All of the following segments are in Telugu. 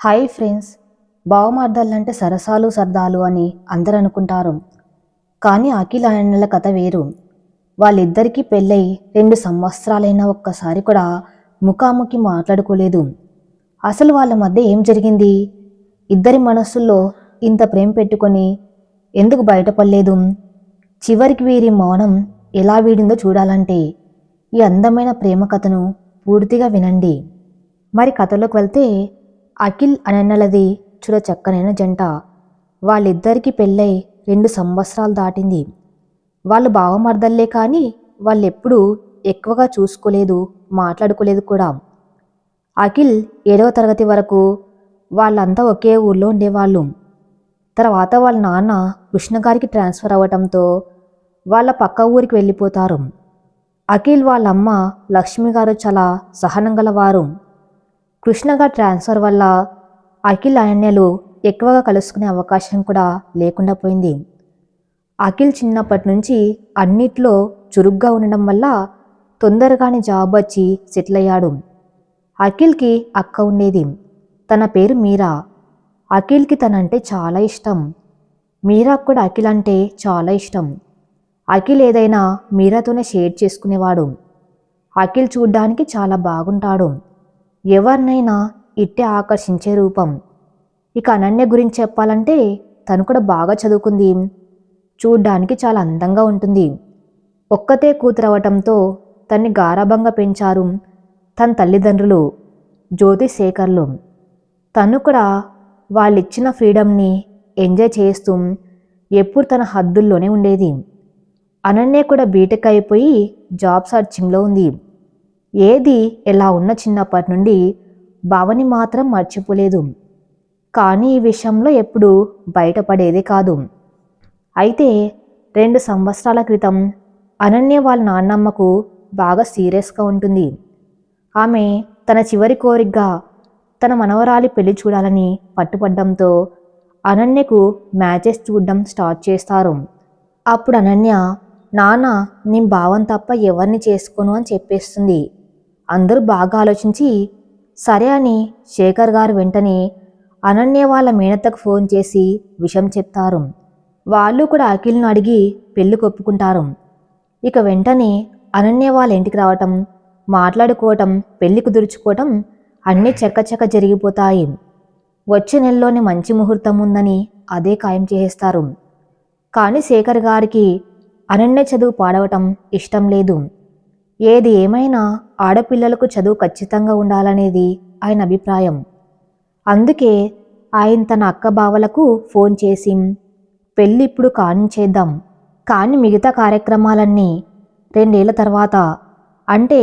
హాయ్ ఫ్రెండ్స్ బావమర్దలంటే సరసాలు సరదాలు అని అందరు అనుకుంటారు కానీ అఖిలాయనల అన్నల కథ వేరు. వాళ్ళిద్దరికీ పెళ్ళై రెండు సంవత్సరాలైనా ఒక్కసారి కూడా ముఖాముఖి మాట్లాడుకోలేదు. అసలు వాళ్ళ మధ్య ఏం జరిగింది? ఇద్దరి మనస్సుల్లో ఇంత ప్రేమ పెట్టుకొని ఎందుకు బయటపడలేదు? చివరికి వీరి మౌనం ఎలా వీడిందో చూడాలంటే ఈ అందమైన ప్రేమ కథను పూర్తిగా వినండి. మరి కథలోకి వెళ్తే అఖిల్ అనన్నలది చూడ చక్కనైన జంట. వాళ్ళిద్దరికీ పెళ్ళై రెండు సంవత్సరాలు దాటింది. వాళ్ళు బావమర్దల్లే కానీ వాళ్ళెప్పుడూ ఎక్కువగా చూసుకోలేదు మాట్లాడుకోలేదు కూడా. అఖిల్ ఏడవ తరగతి వరకు వాళ్ళంతా ఒకే ఊళ్ళో ఉండేవాళ్ళు. తర్వాత వాళ్ళ నాన్న కృష్ణగారికి ట్రాన్స్ఫర్ అవ్వటంతో వాళ్ళ పక్క ఊరికి వెళ్ళిపోతారు. అఖిల్ వాళ్ళ అమ్మ లక్ష్మి గారు చాలా సహనం గలవారు. కృష్ణగా ట్రాన్స్ఫర్ వల్ల అఖిల్ అనన్యలు ఎక్కువగా కలుసుకునే అవకాశం కూడా లేకుండా పోయింది. అఖిల్ చిన్నప్పటి నుంచి అన్నిట్లో చురుగ్గా ఉండడం వల్ల తొందరగానే జాబ్ వచ్చి సెటిల్ అయ్యాడు. అఖిల్కి అక్క ఉండేది. తన పేరు మీరా. అఖిల్కి తనంటే చాలా ఇష్టం. మీరాకు కూడా అఖిల్ అంటే చాలా ఇష్టం. అఖిల్ ఏదైనా మీరాతోనే షేర్ చేసుకునేవాడు. అఖిల్ చూడ్డానికి చాలా బాగుంటాడు. ఎవరినైనా ఇట్టే ఆకర్షించే రూపం. ఇక అనన్య గురించి చెప్పాలంటే తను కూడా బాగా చదువుకుంది. చూడ్డానికి చాలా అందంగా ఉంటుంది. ఒక్కతే కూతురవటంతో తన్ని గారాభంగా పెంచారు తన తల్లిదండ్రులు జ్యోతి శేఖర్లు తను కూడా వాళ్ళిచ్చిన ఫ్రీడమ్ని ఎంజాయ్ చేస్తూ ఎప్పుడు తన హద్దుల్లోనే ఉండేది. అనన్య కూడా బీటెక్ అయిపోయి జాబ్ సర్చింగ్లో ఉంది. ఏది ఎలా ఉన్న చిన్నప్పటి నుండి భావని మాత్రం మర్చిపోలేదు. కానీ ఈ విషయంలో ఎప్పుడు బయటపడేదే కాదు. అయితే రెండు సంవత్సరాల క్రితం అనన్య వాళ్ళ నాన్నమ్మకు బాగా సీరియస్గా ఉంటుంది. ఆమె తన చివరి కోరికగా తన మనవరాలి పెళ్ళి చూడాలని పట్టుపడ్డంతో అనన్యకు మ్యాచెస్ చూడడం స్టార్ట్ చేస్తారు. అప్పుడు అనన్య నాన్న నేను భావం తప్ప ఎవరిని చేసుకోను అని చెప్పేస్తుంది. అందరూ బాగా ఆలోచించి సరే అని శేఖర్ గారు వెంటనే అనన్య వాళ్ళ మేనత్తకు ఫోన్ చేసి విషయం చెప్తారు. వాళ్ళు కూడా అఖిల్ను అడిగి పెళ్ళి కొప్పుకుంటారు. ఇక వెంటనే అనన్య వాళ్ళ ఇంటికి రావటం మాట్లాడుకోవటం పెళ్ళి కుదుర్చుకోవటం అన్నీ చెక్కచెక్క జరిగిపోతాయి. వచ్చే నెలలోనే మంచి ముహూర్తం ఉందని అదే ఖాయం చేసేస్తారు. కానీ శేఖర్ గారికి అనన్య చదువు పాడవటం ఇష్టం లేదు. ఏది ఏమైనా ఆడపిల్లలకు చదువు ఖచ్చితంగా ఉండాలనేది ఆయన అభిప్రాయం. అందుకే ఆయన తన అక్క బావలకు ఫోన్ చేసి పెళ్ళి ఇప్పుడు కానించేద్దాం కానీ మిగతా కార్యక్రమాలన్నీ రెండేళ్ళ తర్వాత అంటే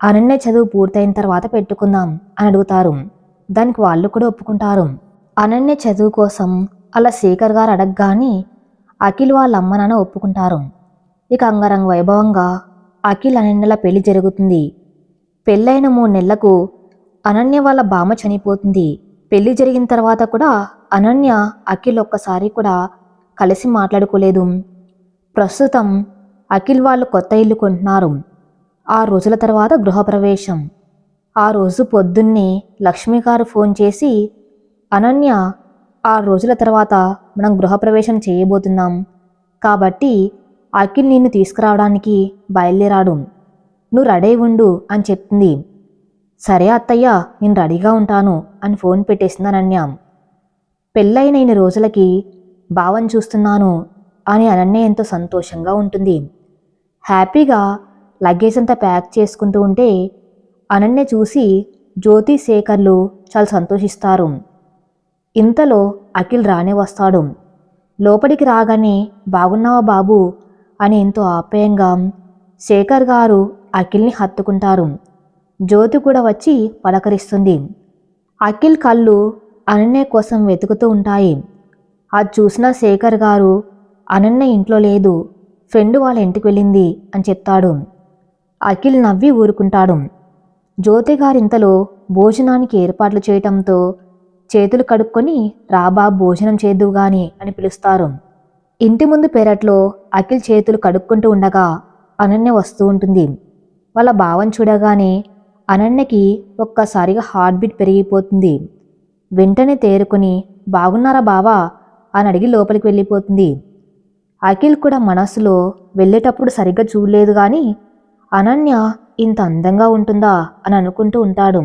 అనన్య చదువు పూర్తయిన తర్వాత పెట్టుకుందాం అని అడుగుతారు. దానికి వాళ్ళు కూడా ఒప్పుకుంటారు. అనన్య చదువు కోసం అలా శేఖర్ గారు అడగగానే అఖిల్ వాళ్ళ అమ్మ నాన్న ఒప్పుకుంటారు. ఇక అంగరంగ వైభవంగా అఖిల్ అనన్యల పెళ్ళి జరుగుతుంది. పెళ్ళైన మూడు నెలలకు అనన్య వాళ్ళ బామ చనిపోతుంది. పెళ్ళి జరిగిన తర్వాత కూడా అనన్య అఖిల్ ఒక్కసారి కూడా కలిసి మాట్లాడుకోలేదు. ప్రస్తుతం అఖిల్ వాళ్ళు కొత్త ఇల్లు కొంటున్నారు. ఆ రోజుల తర్వాత గృహప్రవేశం. ఆ రోజు పొద్దున్నే లక్ష్మి గారు ఫోన్ చేసి అనన్య ఆ రోజుల తర్వాత మనం గృహప్రవేశం చేయబోతున్నాం. కాబట్టి అఖిల్ నిన్ను తీసుకురావడానికి బయలుదేరాడు. నువ్వు రెడీ ఉండు అని చెప్తుంది సరే అత్తయ్య నేను రెడీగా ఉంటాను అని ఫోన్ పెట్టేసింది అనన్య. పెళ్ళైన ఇన్ని రోజులకి భావం చూస్తున్నాను అని అనన్య ఎంతో సంతోషంగా ఉంటుంది. హ్యాపీగా లగేజ్ అంతా ప్యాక్ చేసుకుంటూ ఉంటే అనన్య చూసి జ్యోతి శేఖర్లు చాలా సంతోషిస్తారు. ఇంతలో అఖిల్ రానే వస్తాడు. లోపలికి రాగానే బాగున్నావా బాబు? అని ఎంతో ఆప్యాయంగా శేఖర్ గారు అఖిల్ని హత్తుకుంటారు. జ్యోతి కూడా వచ్చి పలకరిస్తుంది. అఖిల్ కళ్ళు అనన్య కోసం వెతుకుతూ ఉంటాయి. అది చూసిన శేఖర్ గారు అనన్య ఇంట్లో లేదు ఫ్రెండ్ వాళ్ళ ఇంటికి వెళ్ళింది అని చెప్తాడు. అఖిల్ నవ్వి ఊరుకుంటాడు. జ్యోతి గారింతలో భోజనానికి ఏర్పాట్లు చేయటంతో చేతులు కడుక్కొని రాబా భోజనం చేద్దువు గాని అని పిలుస్తారు. ఇంటి ముందు పెరట్లో అఖిల్ చేతులు కడుక్కుంటూ ఉండగా అనన్య వస్తూ ఉంటుంది. వాళ్ళ భావం చూడగానే అనన్యకి ఒక్కసారిగా హార్ట్ బీట్ పెరిగిపోతుంది. వెంటనే తేరుకుని బాగున్నారా బావా? అని అడిగి లోపలికి వెళ్ళిపోతుంది. అఖిల్ కూడా మనసులో వెళ్ళేటప్పుడు సరిగ్గా చూడలేదు కానీ అనన్య ఇంత అందంగా ఉంటుందా? అని అనుకుంటూ ఉంటాడు.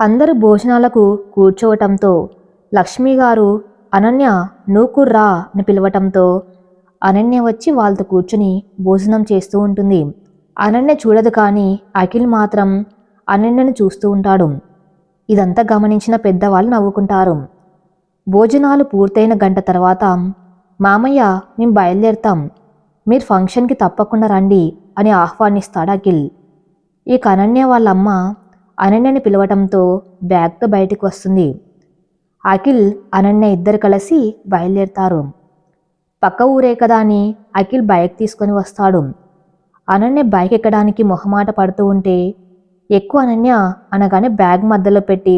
అందరూ భోజనాలకు కూర్చోవటంతో లక్ష్మి గారు అనన్య నూకుర్రా అని పిలవటంతో అనన్య వచ్చి వాళ్ళతో కూర్చుని భోజనం చేస్తూ ఉంటుంది. అనన్య చూడదు కానీ అఖిల్ మాత్రం అనన్యను చూస్తూ ఉంటాడు. ఇదంతా గమనించిన పెద్దవాళ్ళు నవ్వుకుంటారు. భోజనాలు పూర్తయిన గంట తర్వాత మామయ్య మేము బయలుదేరుతాం. మీరు ఫంక్షన్కి తప్పకుండా రండి అని ఆహ్వానిస్తాడు అఖిల్. ఈ కనన్య వాళ్ళ అమ్మ అనన్యని పిలవటంతో బ్యాగ్తో బయటకు వస్తుంది. అఖిల్ అనన్య ఇద్దరు కలిసి బయలుదేరుతారు. పక్క ఊరే కదా అని అఖిల్ బైక్ తీసుకొని వస్తాడు. అనన్య బైక్ ఎక్కడానికి మొహమాట పడుతూ ఉంటే ఎక్కువ అనన్య అనగానే బ్యాగ్ మధ్యలో పెట్టి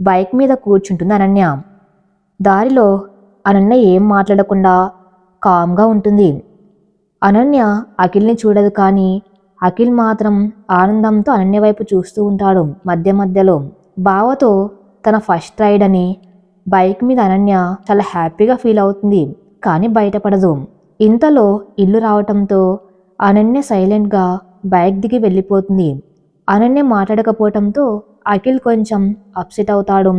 బైక్ మీద కూర్చుంటుంది అనన్య. దారిలో అనన్య ఏం మాట్లాడకుండా కామ్గా ఉంటుంది. అనన్య అఖిల్ని చూడదు కానీ అఖిల్ మాత్రం ఆనందంతో అనన్య వైపు చూస్తూ ఉంటాడు మధ్య మధ్యలో. బావతో తన ఫస్ట్ రైడ్ అని బైక్ మీద అనన్య చాలా హ్యాపీగా ఫీల్ అవుతుంది కానీ బయటపడదు. ఇంతలో ఇల్లు రావటంతో అనన్య సైలెంట్గా బైక్ దిగి వెళ్ళిపోతుంది. అనన్య మాట్లాడకపోవటంతో అఖిల్ కొంచెం అప్సెట్ అవుతాడు.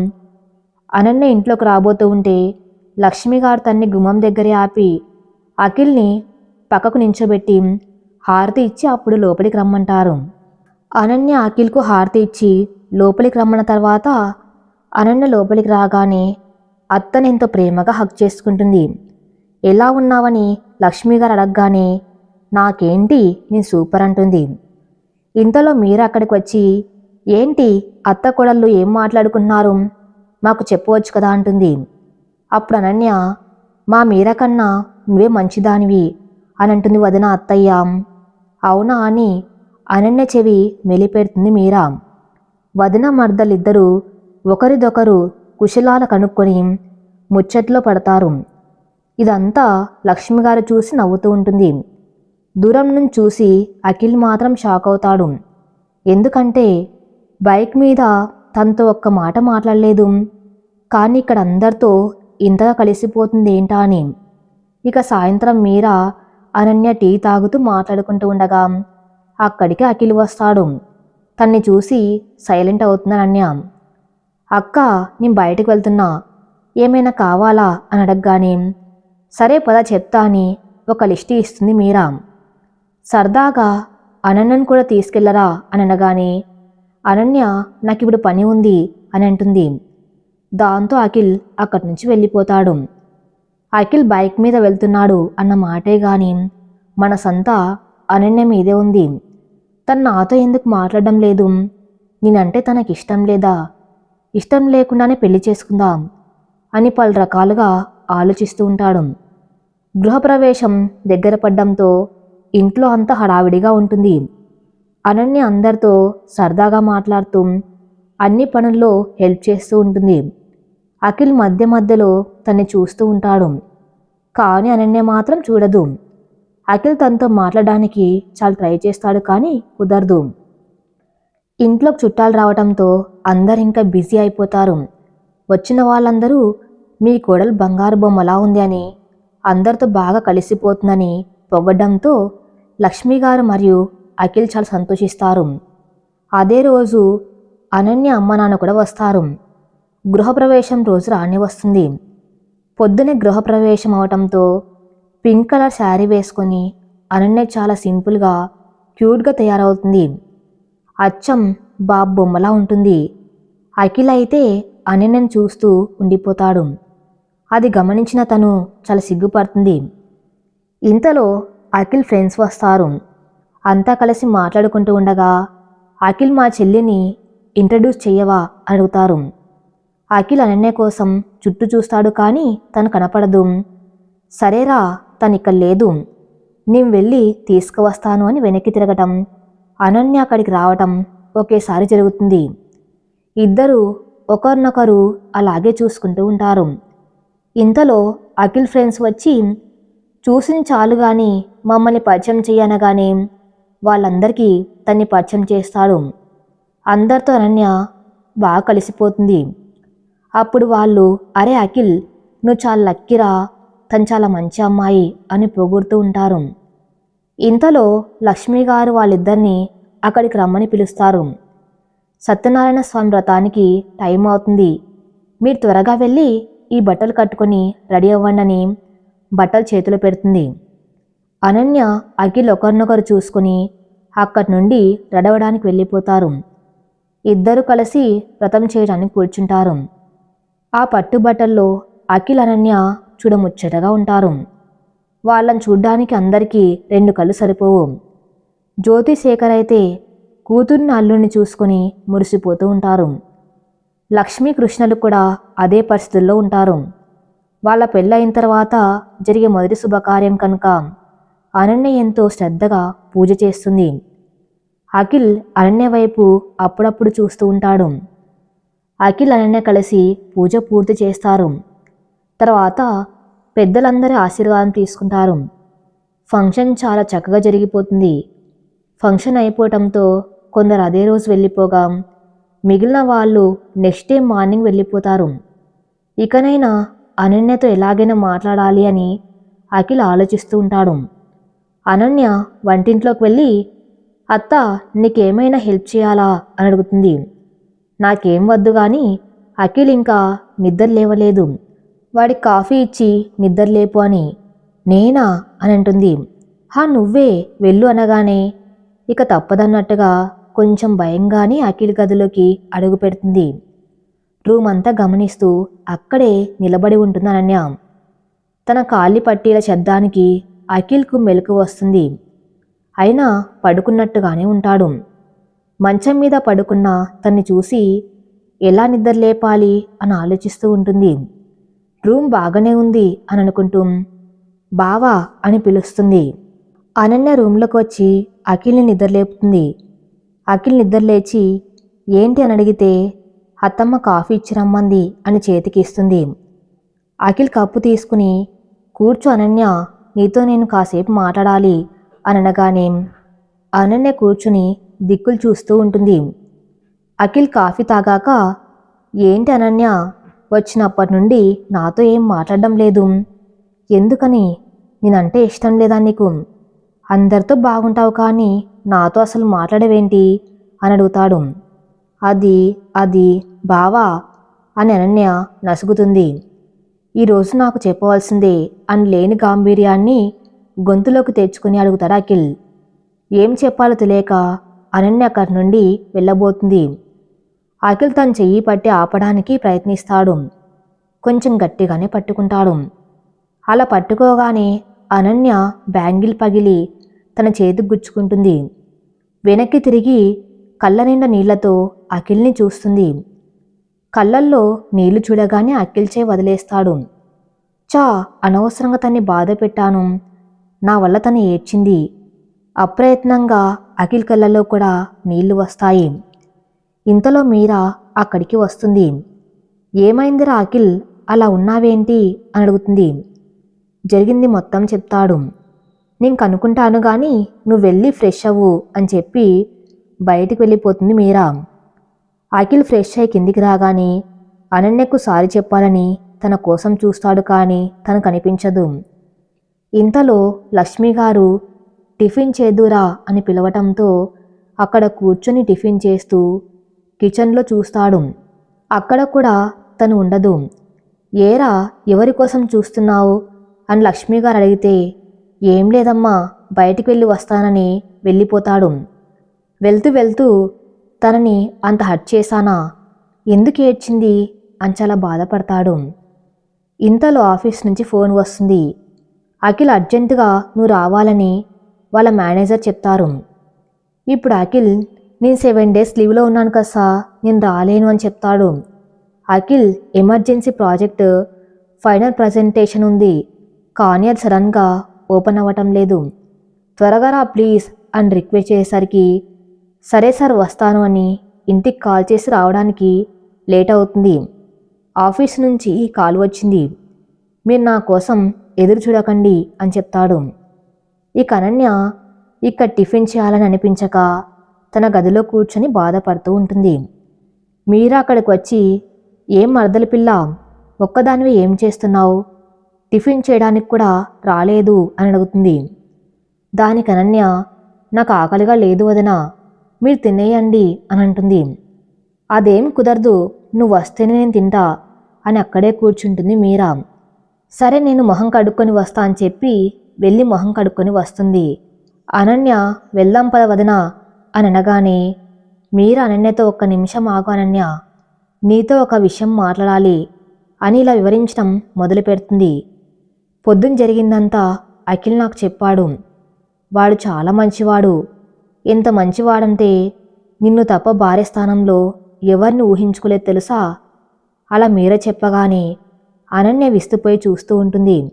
అనన్య ఇంట్లోకి రాబోతూ ఉంటే లక్ష్మి గారు తన్ని గుమ్మం దగ్గరే ఆపి అఖిల్ని పక్కకు నించోబెట్టి హారతి ఇచ్చి అప్పుడు లోపలికి రమ్మంటారు. అనన్య అఖిల్కు హారతి ఇచ్చి లోపలికి రమ్మన్న తర్వాత అనన్య లోపలికి రాగానే అత్తని ఎంతో ప్రేమగా హక్ చేసుకుంటుంది. ఎలా ఉన్నావని లక్ష్మి గారు అడగగానే నాకేంటి నేను సూపర్ అంటుంది. ఇంతలో మీరు అక్కడికి వచ్చి ఏంటి అత్త కొడళ్ళు ఏం మాట్లాడుకున్నారు మాకు చెప్పవచ్చు కదా అంటుంది. అప్పుడు అనన్య మా మీర కన్నా నువ్వే మంచిదానివి అని అంటుంది వదిన అత్తయ్య. అవునా అని అనన్య చెవి మెలిపెడుతుంది మీరా. వదిన మర్దలిద్దరూ ఒకరిదొకరు కుశలాల కనుక్కొని ముచ్చట్లో పడతారు. ఇదంతా లక్ష్మి గారు చూసి నవ్వుతూ ఉంటుంది. దూరం నుంచి చూసి అఖిల్ మాత్రం షాక్ అవుతాడు. ఎందుకంటే బైక్ మీద తనతో ఒక్క మాట మాట్లాడలేదు. కానీ ఇక్కడ అందరితో ఇంతగా కలిసిపోతుంది ఏంటా అని. ఇక సాయంత్రం మీరా అనన్య టీ తాగుతూ మాట్లాడుకుంటూ ఉండగా అక్కడికి అఖిల్ వస్తాడు. తన్ని చూసి సైలెంట్ అవుతుంది అనన్య. అక్క నేను బయటకు వెళ్తున్నా. ఏమైనా కావాలా? అని అడగగానే. సరే పద చెప్తా అని ఒక లిస్ట్ ఇస్తుంది మీరా సరదాగా అనన్యను కూడా తీసుకెళ్ళరా? అని అనగానే అనన్య నాకు ఇప్పుడు పని ఉంది అని అంటుంది. దాంతో అఖిల్ అక్కడి నుంచి వెళ్ళిపోతాడు. అఖిల్ బైక్ మీద వెళ్తున్నాడు అన్న మాటే గాని మనసంతా అనన్య మీదే ఉంది. తను నాతో ఎందుకు మాట్లాడడం లేదు? నేనంటే తనకి ఇష్టం లేదా? ఇష్టం లేకుండానే పెళ్ళి చేసుకుందాం అని పలు రకాలుగా ఆలోచిస్తూ ఉంటాడు. గృహప్రవేశం దగ్గర పడ్డంతో ఇంట్లో అంత హడావిడిగా ఉంటుంది. అనన్య అందరితో సరదాగా మాట్లాడుతూ అన్ని పనుల్లో హెల్ప్ చేస్తూ ఉంటుంది. అఖిల్ మధ్య మధ్యలో తన్ని చూస్తూ ఉంటాడు. కానీ అనన్య మాత్రం చూడదు. అఖిల్ తనతో మాట్లాడడానికి చాలా ట్రై చేస్తాడు కానీ కుదరదు. ఇంట్లోకి చుట్టాలు రావడంతో అందరింకా ఇంకా బిజీ అయిపోతారు. వచ్చిన వాళ్ళందరూ మీ కోడలు బంగారు బొమ్మలా ఉంది అని అందరితో బాగా కలిసిపోతుందని పొగడంతో లక్ష్మి గారు మరియు అఖిల్ చాలా సంతోషిస్తారు. అదే రోజు అనన్య అమ్మ నాన్న కూడా వస్తారు. గృహప్రవేశం రోజు రాని వస్తుంది. పొద్దునే గృహప్రవేశం అవటంతో పింక్ కలర్ శారీ వేసుకొని అనన్య చాలా సింపుల్గా క్యూట్గా తయారవుతుంది. అచ్చం బాబ్ బొమ్మలా ఉంటుంది. అఖిల్ అయితే అనన్యను చూస్తూ ఉండిపోతాడు. అది గమనించిన తను చాలా సిగ్గుపడుతుంది. ఇంతలో అఖిల్ ఫ్రెండ్స్ వస్తారు. అంతా కలిసి మాట్లాడుకుంటూ ఉండగా అఖిల్ మా చెల్లిని ఇంట్రడ్యూస్ చేయవా అడుగుతారు. అఖిల్ అనన్య కోసం చుట్టూ చూస్తాడు కానీ తను కనపడదు. సరేరా తను ఇక్కడ లేదు. నేను వెళ్ళి తీసుకువస్తాను అని వెనక్కి తిరగటం. అనన్య అక్కడికి రావటం ఒకేసారి జరుగుతుంది. ఇద్దరు ఒకరినొకరు అలాగే చూసుకుంటూ ఉంటారు. ఇంతలో అఖిల్ ఫ్రెండ్స్ వచ్చి చూసిన చాలు గాని మమ్మల్ని పరిచయం చేయనగానే వాళ్ళందరికీ తన్ని పరిచయం చేస్తాడు. అందరితో అనన్య బాగా కలిసిపోతుంది. అప్పుడు వాళ్ళు అరే అఖిల్ నువ్వు చాలా లక్కిరా తను చాలా మంచి అమ్మాయి అని పొగుడుతూ ఉంటారు. ఇంతలో లక్ష్మి గారు వాళ్ళిద్దరినీ అక్కడికి రమ్మని పిలుస్తారు. సత్యనారాయణ స్వామి వ్రతానికి టైం అవుతుంది. మీరు త్వరగా వెళ్ళి ఈ బట్టలు కట్టుకొని రెడీ అవ్వండి బట్టలు చేతిలో పెడుతుంది. అనన్య అఖిల్ ఒకరినొకరు చూసుకుని అక్కడి నుండి రెడవడానికి వెళ్ళిపోతారు. ఇద్దరు కలిసి వ్రతం చేయడానికి కూర్చుంటారు. ఆ పట్టుబట్టల్లో అఖిల్ అనన్య చూడముచ్చటగా ఉంటారు. వాళ్ళని చూడ్డానికి అందరికీ రెండు కళ్ళు సరిపోవు. జ్యోతిశేఖర్ అయితే కూతుర్ని అల్లుడిని చూసుకుని మురిసిపోతూ ఉంటారు. లక్ష్మీ కృష్ణలు కూడా అదే పరిస్థితుల్లో ఉంటారు. వాళ్ళ పెళ్ళయిన తర్వాత జరిగే మొదటి శుభకార్యం కనుక అనన్య ఎంతో శ్రద్ధగా పూజ చేస్తుంది. అఖిల్ అనన్య వైపు అప్పుడప్పుడు చూస్తూ ఉంటాడు. అఖిల్ అనన్య కలిసి పూజ పూర్తి చేస్తారు. తర్వాత పెద్దలందరి ఆశీర్వాదం తీసుకుంటారు. ఫంక్షన్ చాలా చక్కగా జరిగిపోతుంది. ఫంక్షన్ అయిపోవటంతో కొందరు అదే రోజు వెళ్ళిపోగా మిగిలిన వాళ్ళు నెక్స్ట్ డే మార్నింగ్ వెళ్ళిపోతారు. ఇకనైనా అనన్యతో ఎలాగైనా మాట్లాడాలి అని అఖిల్ ఆలోచిస్తూ ఉంటాడు. అనన్య వంటింట్లోకి వెళ్ళి అత్త నీకేమైనా హెల్ప్ చేయాలా? అని అడుగుతుంది. నాకేం వద్దు కానీ అఖిల్ ఇంకా నిద్ర లేవలేదు. వాడి కాఫీ ఇచ్చి నిద్రలేపు అని. నేనా? అని అంటుంది. హా నువ్వే వెళ్ళు అనగానే. ఇక తప్పదన్నట్టుగా కొంచెం భయంగానే అఖిల్ గదిలోకి అడుగు పెడుతుంది. రూమ్ అంతా గమనిస్తూ అక్కడే నిలబడి ఉంటుంది అనన్య. తన కాలి పట్టీల శబ్దానికి అఖిల్కు మెలకు వస్తుంది. అయినా పడుకున్నట్టుగానే ఉంటాడు. మంచం మీద పడుకున్న తన్ని చూసి ఎలా నిద్ర లేపాలి అని ఆలోచిస్తూ ఉంటుంది. రూమ్ బాగానే ఉంది అని అనుకుంటూ బావా అని పిలుస్తుంది. అనన్య రూమ్లోకి వచ్చి అఖిల్ని నిద్రలేపుతుంది. అఖిల్ నిద్రలేచి ఏంటి అని అడిగితే అత్తమ్మ కాఫీ ఇచ్చి రమ్మంది అని చేతికి ఇస్తుంది అఖిల్ కప్పు తీసుకుని కూర్చో అనన్య నీతో నేను కాసేపు మాట్లాడాలి అని అనగానే అనన్య కూర్చుని దిక్కులు చూస్తూ ఉంటుంది. అఖిల్ కాఫీ తాగాక ఏంటి అనన్య వచ్చినప్పటి నుండి నాతో ఏం మాట్లాడడం లేదు. ఎందుకని? నేనంటే ఇష్టం లేదా నీకు? అందరితో బాగుంటావు కానీ నాతో అసలు మాట్లాడవేంటి? అని అడుగుతాడు. అది అది బావా? అని అనన్య నసుగుతుంది. ఈరోజు నాకు చెప్పవలసిందే అని లేని గాంభీర్యాన్ని గొంతులోకి తెచ్చుకుని అడుగుతాడు అఖిల్. ఏం చెప్పాలో తెలియక అనన్య అక్కడి నుండి వెళ్ళబోతుంది. అఖిల్ తన చెయ్యి పట్టి ఆపడానికి ప్రయత్నిస్తాడు. కొంచెం గట్టిగానే పట్టుకుంటాడు. అలా పట్టుకోగానే అనన్య బ్యాంగిల్ పగిలి తన చేతికి గుచ్చుకుంటుంది. వెనక్కి తిరిగి కళ్ళ నిండా నీళ్ళతో అఖిల్ని చూస్తుంది. కళ్ళల్లో నీళ్ళు చూడగానే అఖిల్చే వదిలేస్తాడు. చా అనవసరంగా తన్ని బాధ పెట్టాను. నా వల్ల తను ఏడ్చింది. అప్రయత్నంగా అఖిల్ కళ్ళల్లో కూడా నీళ్ళు వస్తాయి. ఇంతలో మీరా అక్కడికి వస్తుంది. ఏమైందిరా అఖిల్? అలా ఉన్నావేంటి? అని అడుగుతుంది. జరిగింది మొత్తం చెప్తాడు. నేను కనుక్కుంటాను కానీ నువ్వు వెళ్ళి ఫ్రెష్ అవ్వు అని చెప్పి బయటికి వెళ్ళిపోతుంది మీరా. అఖిల్ ఫ్రెష్ అయి కిందికి రాగానే అనన్యకు సారీ చెప్పాలని తన కోసం చూస్తాడు కానీ తను కనిపించదు. ఇంతలో లక్ష్మి గారు టిఫిన్ చేదురా అని పిలవటంతో అక్కడ కూర్చొని టిఫిన్ చేస్తూ కిచెన్లో చూస్తాడు. అక్కడ కూడా తను ఉండదు. ఏరా ఎవరి కోసం చూస్తున్నావు? అని లక్ష్మి గారు అడిగితే ఏం లేదమ్మా బయటికి వెళ్ళి వస్తానని వెళ్ళిపోతాడు. వెళ్తూ వెళ్తూ తనని అంత హట్ చేశానా? ఎందుకు ఏడ్చింది? అని చాలా బాధపడతాడు. ఇంతలో ఆఫీస్ నుంచి ఫోన్ వస్తుంది. అఖిల్ అర్జెంటుగా నువ్వు రావాలని వాళ్ళ మేనేజర్ చెప్తారు. ఇప్పుడు అఖిల్ నేను సెవెన్ డేస్ లీవ్లో ఉన్నాను కదా సార్ నేను రాలేను అని చెప్తాడు. Akhil emergency project final presentation ఉంది. కానీ అది సడన్గా ఓపెన్ అవ్వటం లేదు. త్వరగా రా ప్లీజ్ అని రిక్వెస్ట్ చేసేసరికి సరే సార్ వస్తాను అని ఇంటికి కాల్ చేసి రావడానికి లేట్ అవుతుంది. ఆఫీస్ నుంచి కాల్ వచ్చింది. మీరు నా కోసం ఎదురు చూడకండి అని చెప్తాడు. ఇక అనన్య ఇక్కడ టిఫిన్ చేయాలని అనిపించక తన గదిలో కూర్చొని బాధపడుతూ ఉంటుంది. మీరా అక్కడికి వచ్చి ఏం మరదల పిల్ల ఒక్కదానివి ఏం చేస్తున్నావు? టిఫిన్ చేయడానికి కూడా రాలేదు అని అడుగుతుంది. దానికి అనన్య నాకు ఆకలిగా లేదు వదిన మీరు తినేయండి అని అంటుంది. అదేం కుదరదు నువ్వు వస్తేనే నేను తింటా అని అక్కడే కూర్చుంటుంది మీరా. సరే నేను మొహం కడుక్కొని వస్తా అని చెప్పి వెళ్ళి మొహం కడుక్కొని వస్తుంది. అనన్య వెళ్దాం పద వదనా అని అనగానే మీరు అనన్యతో ఒక్క నిమిషం ఆగు అనన్య. నీతో ఒక విషయం మాట్లాడాలి అని ఇలా వివరించడం మొదలు పెడుతుంది పొద్దున జరిగిందంతా అఖిల్ నాకు చెప్పాడు. వాడు చాలా మంచివాడు. ఎంత మంచివాడంటే నిన్ను తప్ప భార్య స్థానంలో ఎవరిని ఊహించుకోలేదు తెలుసా? అలా మీరే చెప్పగానే అనన్య విస్తుపోయి చూస్తూ ఉంటుంది.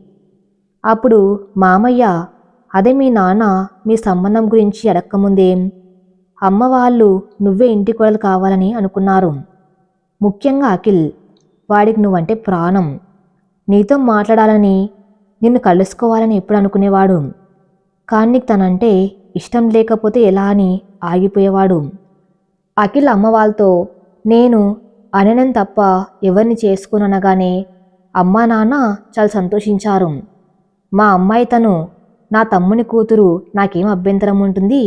అప్పుడు మామయ్య అదే మీ నాన్న మీ సంబంధం గురించి అడక్కముందేం అమ్మ వాళ్ళు నువ్వే ఇంటి కొడలు కావాలని అనుకున్నారు. ముఖ్యంగా అఖిల్ వాడికి నువ్వంటే ప్రాణం. నీతో మాట్లాడాలని నిన్ను కలుసుకోవాలని ఎప్పుడు అనుకునేవాడు. కానీ తనంటే ఇష్టం లేకపోతే ఎలా అని ఆగిపోయేవాడు. అఖిల్ అమ్మ వాళ్ళతో నేను అననం తప్ప ఎవరిని చేసుకోననగానే అమ్మా నాన్న చాలా సంతోషించారు. మా అమ్మాయి తను నా తమ్ముని కూతురు నాకేం అభ్యంతరం ఉంటుంది?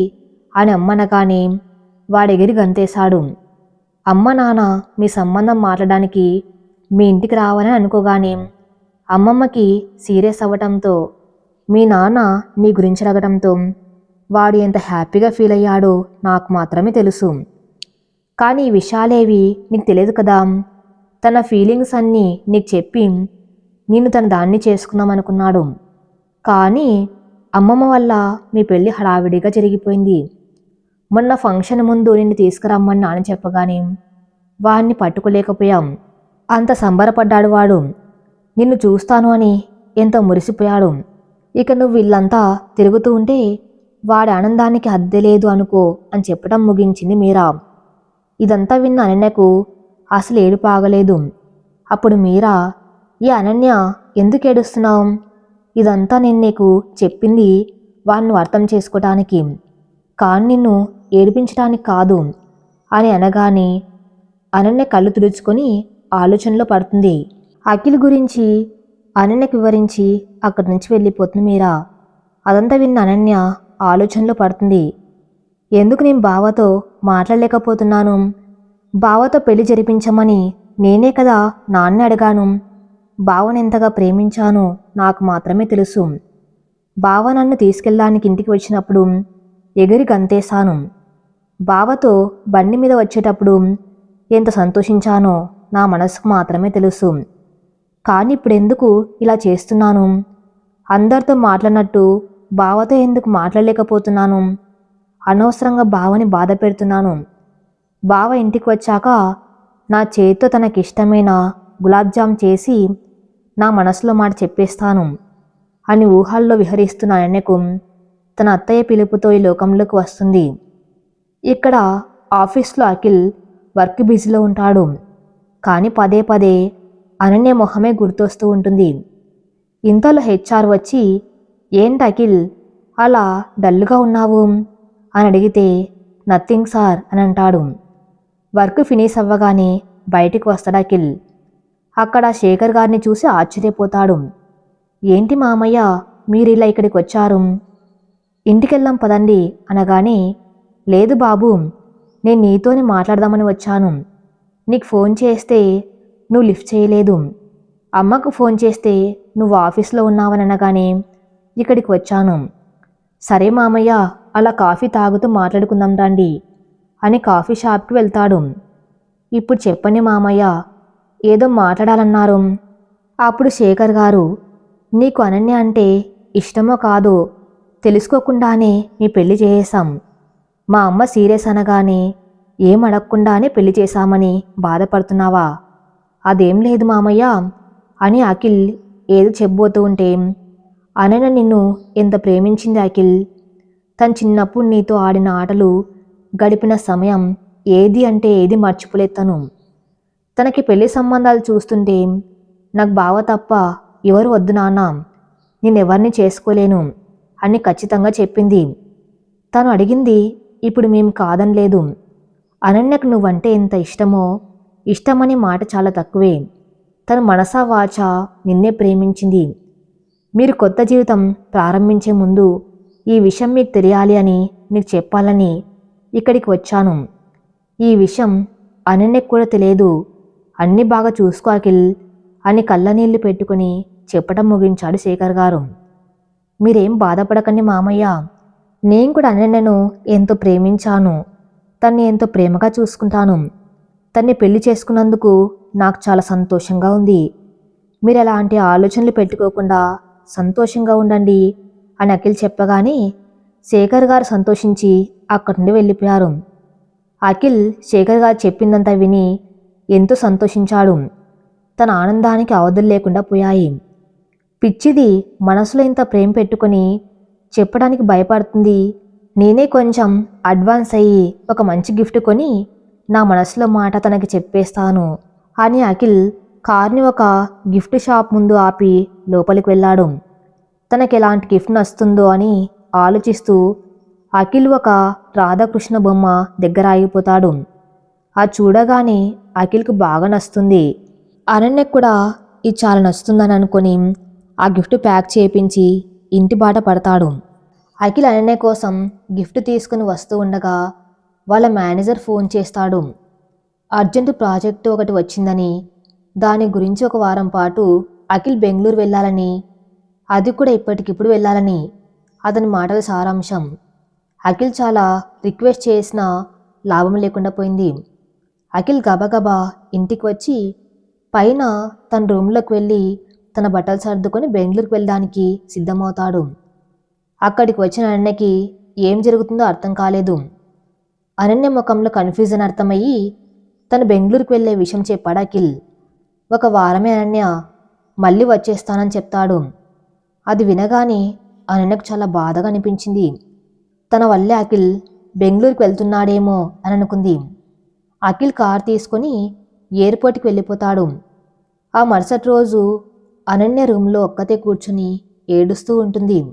అని అమ్మనగానే వాడెగిరి గంతేశాడు. అమ్మ నాన్న మీ సంబంధం మాట్లాడడానికి మీ ఇంటికి రావాలని అనుకోగానే అమ్మమ్మకి సీరియస్ అవ్వటంతో మీ నాన్న నీ గురించి అడగటంతో వాడు ఎంత హ్యాపీగా ఫీల్ అయ్యాడో నాకు మాత్రమే తెలుసు. కానీ ఈ విషయాలేవి నీకు తెలియదు కదా. తన ఫీలింగ్స్ అన్నీ నీకు చెప్పి నిన్ను తన దాన్ని చేసుకుందామనుకున్నాడు కానీ అమ్మమ్మ వల్ల మీ పెళ్ళి హడావిడిగా జరిగిపోయింది. మొన్న ఫంక్షన్ ముందు నిన్ను తీసుకురమ్మని నాన్న చెప్పగానే వాడిని పట్టుకోలేకపోయాం. అంత సంబరపడ్డాడు వాడు. నిన్ను చూస్తాను అని ఎంత మురిసిపోయాడు. ఇక నువ్వు వీళ్ళంతా తిరుగుతూ ఉంటే వాడి ఆనందానికి అద్దె లేదు అనుకో అని చెప్పడం ముగించింది మీరా. ఇదంతా విన్న అనన్యకు అసలు ఏడుపు ఆగలేదు. అప్పుడు మీరా ఈ అనన్య ఎందుకు ఏడుస్తున్నావు? ఇదంతా నేను నీకు చెప్పింది వాడిని అర్థం చేసుకోవటానికి కానీ నిన్ను ఏడిపించడానికి కాదు అని అనగానే అనన్య కళ్ళు తుడుచుకొని ఆలోచనలో పడుతుంది. అఖిల్ గురించి అనన్యకు వివరించి అక్కడి నుంచి వెళ్ళిపోతుంది మీరా? అదంతా విన్న అనన్య ఆలోచనలో పడుతుంది. ఎందుకు నేను బావతో మాట్లాడలేకపోతున్నాను? బావతో పెళ్ళి జరిపించమని నేనే కదా నాన్న అడిగాను. బావను ఎంతగా ప్రేమించానో నాకు మాత్రమే తెలుసు. బావ నన్ను తీసుకెళ్ళడానికి ఇంటికి వచ్చినప్పుడు ఎగిరి గంతేశాను. బావతో బండి మీద వచ్చేటప్పుడు ఎంత సంతోషించానో నా మనసుకు మాత్రమే తెలుసు. కానీ ఇప్పుడు ఎందుకు ఇలా చేస్తున్నాను? అందరితో మాట్లాడినట్టు బావతో ఎందుకు మాట్లాడలేకపోతున్నాను? అనవసరంగా బావని బాధ పెడుతున్నాను. బావ ఇంటికి వచ్చాక నా చేతితో తనకిష్టమైన గులాబ్ జామ్ చేసి నా మనసులో మాట చెప్పేస్తాను అని ఊహల్లో విహరిస్తున్న ఆయనకు తన అత్తయ్య పిలుపుతో ఈ లోకంలోకి వస్తుంది. ఇక్కడ ఆఫీస్లో అఖిల్ వర్క్ బిజీలో ఉంటాడు. కానీ పదే పదే అనన్య మొహమే గుర్తొస్తూ ఉంటుంది. ఇంతలో హెచ్ఆర్ వచ్చి ఏంటి అఖిల్ అలా డల్గా ఉన్నావు? అని అడిగితే నథింగ్ సార్ అని అంటాడు. వర్క్ ఫినిష్ అవ్వగానే బయటికి వస్తాడు అఖిల్. అక్కడ శేఖర్ గారిని చూసి ఆశ్చర్యపోతాడు. ఏంటి మామయ్య మీరు ఇలా ఇక్కడికి వచ్చారు? ఇంటికెళ్ళాం పదండి అనగానే లేదు బాబు నేను నీతోనే మాట్లాడదామని వచ్చాను. నీకు ఫోన్ చేస్తే నువ్వు లిఫ్ట్ చేయలేదు. అమ్మకు ఫోన్ చేస్తే నువ్వు ఆఫీస్లో ఉన్నావని అనగానే ఇక్కడికి వచ్చాను. సరే మామయ్య అలా కాఫీ తాగుతూ మాట్లాడుకుందాం రండి అని కాఫీ షాప్కి వెళ్తాడు. ఇప్పుడు చెప్పండి మామయ్య ఏదో మాట్లాడాలన్నారు. అప్పుడు శేఖర్ గారు నీకు అనన్య అంటే ఇష్టమో కాదో తెలుసుకోకుండానే మీ పెళ్ళి చేసాం మా అమ్మ సీరియస్ అనగానే ఏం అడగకుండానే పెళ్ళి చేశామని బాధపడుతున్నావా? అదేం లేదు మామయ్య అని అఖిల్ ఏదో చెప్పబోతూ ఉంటే అనన నిన్ను ఎంత ప్రేమించింది అఖిల్? తను చిన్నప్పుడు నీతో ఆడిన ఆటలు గడిపిన సమయం ఏది అంటే ఏది మర్చిపోలేదు తను. తనకి పెళ్ళి సంబంధాలు చూస్తుంటే నాకు బావ తప్ప ఎవరు వద్దు నాన్న నేనెవరిని చేసుకోలేను అని ఖచ్చితంగా చెప్పింది. తను అడిగింది ఇప్పుడు మేము కాదనలేదు అనన్యకు నువ్వంటే ఎంత ఇష్టమో ఇష్టమనే మాట చాలా తక్కువే. తన మనసా వాచ నిన్నే ప్రేమించింది. మీరు కొత్త జీవితం ప్రారంభించే ముందు ఈ విషయం మీకు తెలియాలి అని నీకు చెప్పాలని ఇక్కడికి వచ్చాను. ఈ విషయం అనన్యకు కూడా తెలియదు. అన్నీ బాగా చూసుకో అఖిల్ అని కళ్ళనీళ్ళు పెట్టుకుని చెప్పడం ముగించాడు శేఖర్ గారు. మీరేం బాధపడకండి మామయ్య. నేను కూడా అనన్యను ఎంతో ప్రేమించాను. తన్ని ఎంతో ప్రేమగా చూసుకుంటాను. తన్ని పెళ్ళి చేసుకున్నందుకు నాకు చాలా సంతోషంగా ఉంది. మీరు ఎలాంటి ఆలోచనలు పెట్టుకోకుండా సంతోషంగా ఉండండి అని అఖిల్ చెప్పగానే శేఖర్ గారు సంతోషించి అక్కడి నుండి వెళ్ళిపోయారు. అఖిల్ శేఖర్ గారు చెప్పిందంతా విని ఎంతో సంతోషించాడు. తన ఆనందానికి అవధులు లేకుండా పోయాయి. పిచ్చిది మనసులో ఇంత ప్రేమ పెట్టుకొని చెప్పడానికి భయపడుతుంది. నేనే కొంచెం అడ్వాన్స్ అయ్యి ఒక మంచి గిఫ్ట్ కొని నా మనసులో మాట తనకి చెప్పేస్తాను. అని అఖిల్ కార్ని ఒక గిఫ్ట్ షాప్ ముందు ఆపి లోపలికి వెళ్ళాడు. తనకి ఎలాంటి గిఫ్ట్ నస్తుందో అని ఆలోచిస్తూ అఖిల్ ఒక రాధాకృష్ణ బొమ్మ దగ్గర ఆగిపోతాడు. ఆ చూడగానే అఖిల్కు బాగా నస్తుంది. అనన్యకు కూడా ఇది చాలా నస్తుందని అనుకొని ఆ గిఫ్ట్ ప్యాక్ చేయించి ఇంటి బాట పడతాడు. అఖిల్ అనన్య కోసం గిఫ్ట్ తీసుకుని వస్తూ ఉండగా వాళ్ళ మేనేజర్ ఫోన్ చేస్తాడు. అర్జెంటు ప్రాజెక్టు ఒకటి వచ్చిందని దాని గురించి ఒక వారం పాటు అఖిల్ బెంగళూరు వెళ్ళాలని అది కూడా ఇప్పటికిప్పుడు వెళ్ళాలని అతని మాటల సారాంశం. అఖిల్ చాలా రిక్వెస్ట్ చేసినా లాభం లేకుండా పోయింది. అఖిల్ గబగబా ఇంటికి వచ్చి పైన తన రూమ్లోకి వెళ్ళి తన బట్టలు సర్దుకొని బెంగళూరుకు వెళ్ళడానికి సిద్ధమవుతాడు. అక్కడికి వచ్చిన అన్నకి ఏం జరుగుతుందో అర్థం కాలేదు. అనన్య ముఖంలో కన్ఫ్యూజన్ అర్థమయ్యి తను బెంగళూరుకు వెళ్ళే విషయం చెప్పాడు అఖిల్. ఒక వారమే అనన్య మళ్ళీ వచ్చేస్తానని చెప్తాడు. అది వినగానే అనన్యకు చాలా బాధగా అనిపించింది. తన వల్లే అఖిల్ బెంగళూరుకు వెళ్తున్నాడేమో అని అనుకుంది. అఖిల్ కార్ తీసుకొని ఎయిర్పోర్ట్కి వెళ్ళిపోతాడు. ఆ మరుసటి రోజు అనన్య రూమ్లో ఒక్కతే కూర్చుని ఏడుస్తూ ఉంటుంది.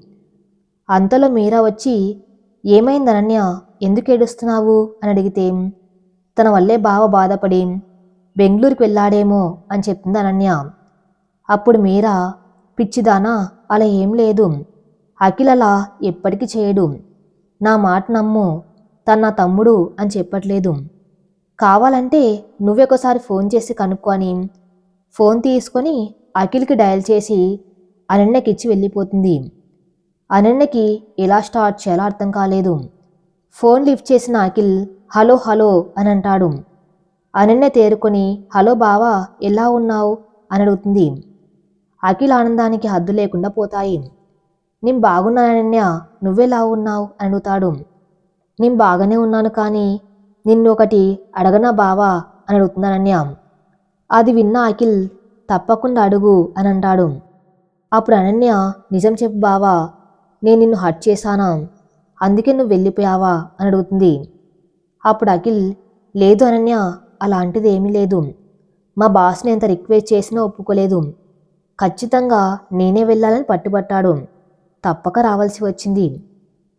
అంతలో మీరా వచ్చి ఏమైంది అనన్య? ఎందుకు ఏడుస్తున్నావు? అని అడిగితే తన వల్లే బావ బాధపడి బెంగళూరుకి వెళ్ళాడేమో అని చెప్తుంది అనన్య. అప్పుడు మీరా పిచ్చిదానా అలా ఏం లేదు. అఖిల్ అలా ఎప్పటికీ చేయడు. నా మాట నమ్ము. తన నా తమ్ముడు అని చెప్పట్లేదు. కావాలంటే నువ్వే ఒకసారి ఫోన్ చేసి కనుక్కొని ఫోన్ తీసుకొని అఖిల్కి డయల్ చేసి అనన్యకిచ్చి వెళ్ళిపోతుంది. అనన్యకి ఎలా స్టార్ట్ చేయాలో అర్థం కాలేదు. ఫోన్ లిఫ్ట్ చేసిన అఖిల్ హలో హలో అని అంటాడు అనన్య తేరుకొని హలో బావా ఎలా ఉన్నావు? అని అడుగుతుంది అఖిల్ ఆనందానికి హద్దు లేకుండా పోతాయి. నేను బాగున్నానన్య నువ్వెలా ఉన్నావు? అని అడుగుతాడు నేను బాగానే ఉన్నాను కానీ నిన్ను ఒకటి అడగనా బావా? అని అడుగుతుంది అనన్య. అది విన్న అఖిల్ తప్పకుండా అడుగు అని అంటాడు అప్పుడు అనన్య నిజం చెప్పు బావా నేను నిన్ను హట్ చేశానా? అందుకే నువ్వు వెళ్ళిపోయావా? అని అడుగుతుంది. అప్పుడు అఖిల్ లేదు అనన్య అలాంటిది ఏమీ లేదు. మా బాస్ని ఎంత రిక్వెస్ట్ చేసినా ఒప్పుకోలేదు. ఖచ్చితంగా నేనే వెళ్ళాలని పట్టుబట్టాడు. తప్పక రావాల్సి వచ్చింది.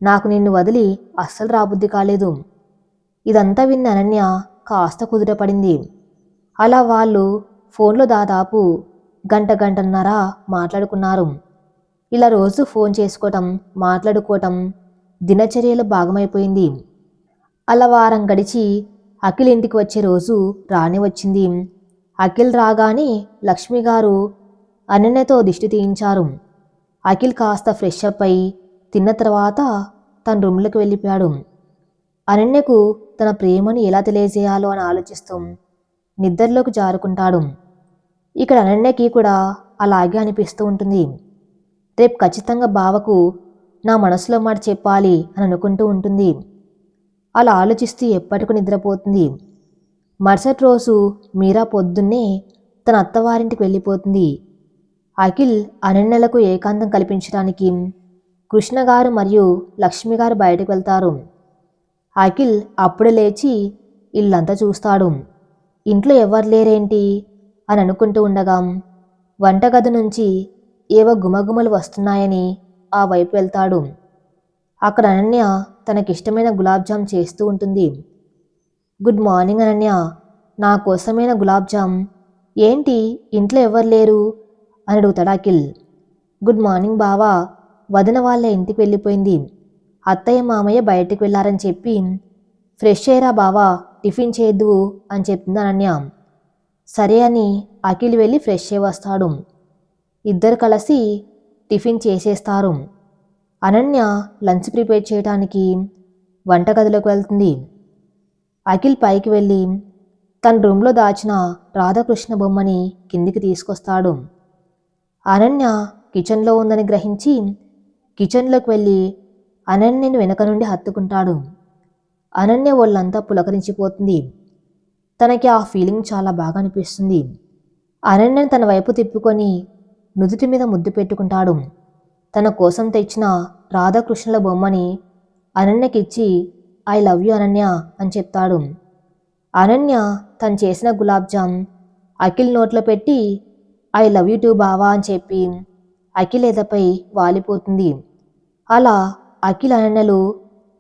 నాకు నిన్ను వదిలి అస్సలు రాబుద్ది కాలేదు. ఇదంతా విన్న అనన్య కాస్త కుదుటపడింది. అలా వాళ్ళు ఫోన్లో దాదాపు గంట గంటన్నర మాట్లాడుకున్నారు. ఇలా రోజు ఫోన్ చేసుకోవటం మాట్లాడుకోవటం దినచర్యలో భాగమైపోయింది. అలా వారం గడిచి అఖిల్ ఇంటికి వచ్చే రోజు రాని వచ్చింది. అఖిల్ రాగానే లక్ష్మి గారు అనన్యతో దిష్టి తీయించారు. అఖిల్ కాస్త ఫ్రెష్ అప్ అయి తిన్న తర్వాత తన రూమ్లోకి వెళ్ళిపోయాడు. అనన్యకు తన ప్రేమను ఎలా తెలియజేయాలో అని ఆలోచిస్తూ నిద్రలోకి జారుకుంటాడు. ఇక్కడ అనన్యకి కూడా అలాగే అనిపిస్తూ ఉంటుంది. రేపు ఖచ్చితంగా బావకు నా మనసులో మాట చెప్పాలి అని అనుకుంటూ ఉంటుంది. అలా ఆలోచిస్తూ ఎప్పటికూ నిద్రపోతుంది. మరుసటి రోజు మీరా పొద్దున్నే తన అత్తవారింటికి వెళ్ళిపోతుంది. అఖిల్ అనన్యలకు ఏకాంతం కల్పించడానికి కృష్ణగారు మరియు లక్ష్మి గారు బయటకు వెళ్తారు. అఖిల్ అప్పుడే లేచి ఇల్లంతా చూస్తాడు. ఇంట్లో ఎవరు లేరేంటి? అని అనుకుంటూ ఉండగాం వంటగది నుంచి ఏవో గుమగుమలు వస్తున్నాయని ఆ వైపు వెళ్తాడు. అక్కడ అనన్య తనకిష్టమైన గులాబ్జామ్ చేస్తూ ఉంటుంది. Good morning Ananya. నా కోసమైన గులాబ్జామ్. ఏంటి? ఇంట్లో ఎవరు లేరు? అని అడుగుతాడు అఖిల్. గుడ్ మార్నింగ్ బావా. వదిన వాళ్ళ ఇంటికి వెళ్ళిపోయింది. అత్తయ్య మామయ్య బయటికి వెళ్ళారని చెప్పి ఫ్రెష్ అయ్యరా బావా. టిఫిన్ చేయద్దు అని చెప్తుంది అనన్య. సరే అని అఖిల్ వెళ్ళి ఫ్రెష్ అయ్యి వస్తాడు. ఇద్దరు కలిసి టిఫిన్ చేసేస్తారు. అనన్య లంచ్ ప్రిపేర్ చేయడానికి వంటగదిలోకి వెళ్తుంది. అఖిల్ పైకి వెళ్ళి తన రూమ్లో దాచిన రాధాకృష్ణ బొమ్మని కిందికి తీసుకొస్తాడు. అనన్య కిచెన్లో ఉందని గ్రహించి కిచెన్లోకి వెళ్ళి అనన్యను వెనక నుండి హత్తుకుంటాడు. అనన్య ఒళ్ళంతా పులకరించిపోతుంది. తనకి ఆ ఫీలింగ్ చాలా బాగా అనిపిస్తుంది. అనన్యని తన వైపు తిప్పుకొని నుదుటి మీద ముద్దు పెట్టుకుంటాడు. తన కోసం తెచ్చిన రాధాకృష్ణుల బొమ్మని అనన్యకిచ్చి ఐ లవ్ యు అనన్య అని చెప్తాడు. అనన్య తను చేసిన గులాబ్ జామ్ అఖిల్ నోట్లో పెట్టి ఐ లవ్ యు టూ బావా అని చెప్పి అఖిల్ ఎదపై వాలిపోతుంది. అలా అఖిల్ అనన్యలు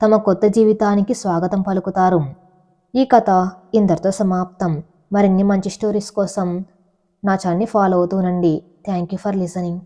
తమ కొత్త జీవితానికి స్వాగతం పలుకుతారు. ఈ కథ ఇందరితో సమాప్తం. మరిన్ని మంచి స్టోరీస్ కోసం నా ఛానల్ని ఫాలో అవుతూనండి థ్యాంక్ యూ ఫర్ లిసనింగ్.